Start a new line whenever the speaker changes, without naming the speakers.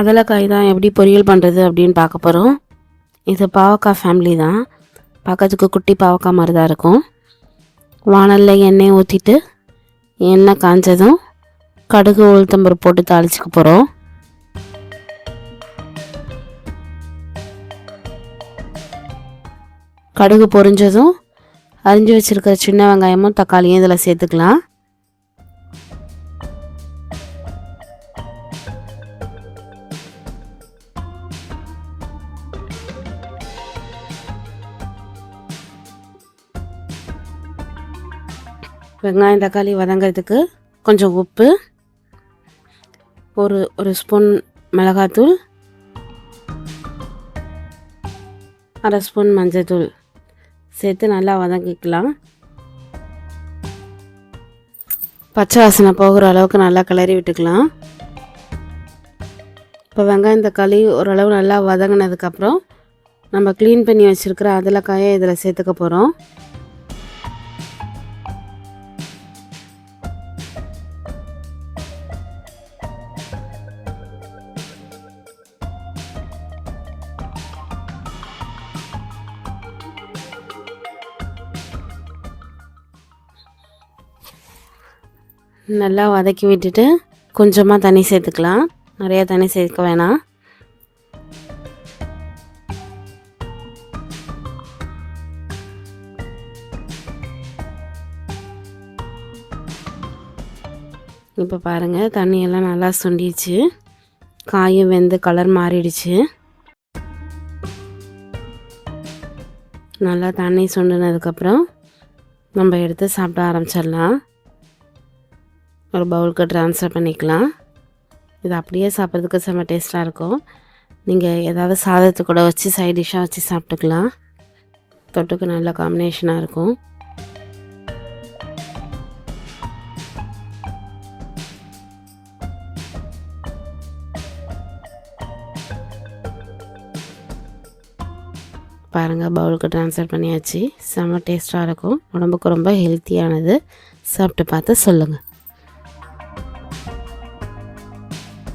அதலக்காய் தான் எப்படி பொரியல் பண்ணுறது அப்படின்னு பார்க்க போகிறோம் இது பாவக்காய் ஃபேமிலி தான். பார்க்கறதுக்கு குட்டி பாவக்காய் மாதிரி தான் இருக்கும். வானலில் எண்ணெய் ஊற்றிட்டு எண்ணெய் காஞ்சதும் கடுகு உளுத்தம்பருப்பு போட்டு தாளிச்சுக்க போகிறோம் கடுகு பொரிஞ்சதும் அரிஞ்சு வச்சுருக்கிற சின்ன வெங்காயமும் தக்காளியும் இதில் சேர்த்துக்கலாம். வெங்காயம் தக்காளி வதங்கிறதுக்கு கொஞ்சம் உப்பு ஒரு ஒரு ஸ்பூன் மிளகாத்தூள் அரை ஸ்பூன் மஞ்சள்தூள் சேர்த்து நல்லா வதக்கிக்கலாம். பச்சை வாசனை போகிற அளவுக்கு நல்லா கிளறி விட்டுக்கலாம். இப்போ வெங்காயம் தக்காளி ஓரளவு நல்லா வதங்கினதுக்கப்புறம் நம்ம க்ளீன் பண்ணி வச்சுருக்கிற அதில் காயை இதில் சேர்த்துக்க போகிறோம். நல்லா வதக்கி விட்டுட்டு கொஞ்சமாக தண்ணி சேர்த்துக்கலாம். நிறையா தண்ணி சேர்க்க வேணாம். இப்போ பாருங்கள் தண்ணியெல்லாம் நல்லா சுண்டிச்சு காயும் வெந்து கலர் மாறிடுச்சு. நல்லா தண்ணி சுண்டினதுக்கப்புறம் நம்ம எடுத்து சாப்பிட ஆரம்பிச்சிடலாம். ஒரு பவுலுக்கு ட்ரான்ஸ்ஃபர் பண்ணிக்கலாம். இது அப்படியே சாப்பிட்றதுக்கு செம்ம டேஸ்ட்டாக இருக்கும். நீங்கள் ஏதாவது சாதத்தை கூட வச்சு சைட் டிஷ்ஷாக வச்சு சாப்பிட்டுக்கலாம். தொட்டுக்கு நல்ல காம்பினேஷனாக இருக்கும். பாருங்கள் பவுலுக்கு ட்ரான்ஸ்ஃபர் பண்ணியாச்சு. செம்ம டேஸ்ட்டாக இருக்கும். உடம்புக்கு ரொம்ப ஹெல்த்தியானது சாப்பிட்டு பார்த்து சொல்லுங்கள்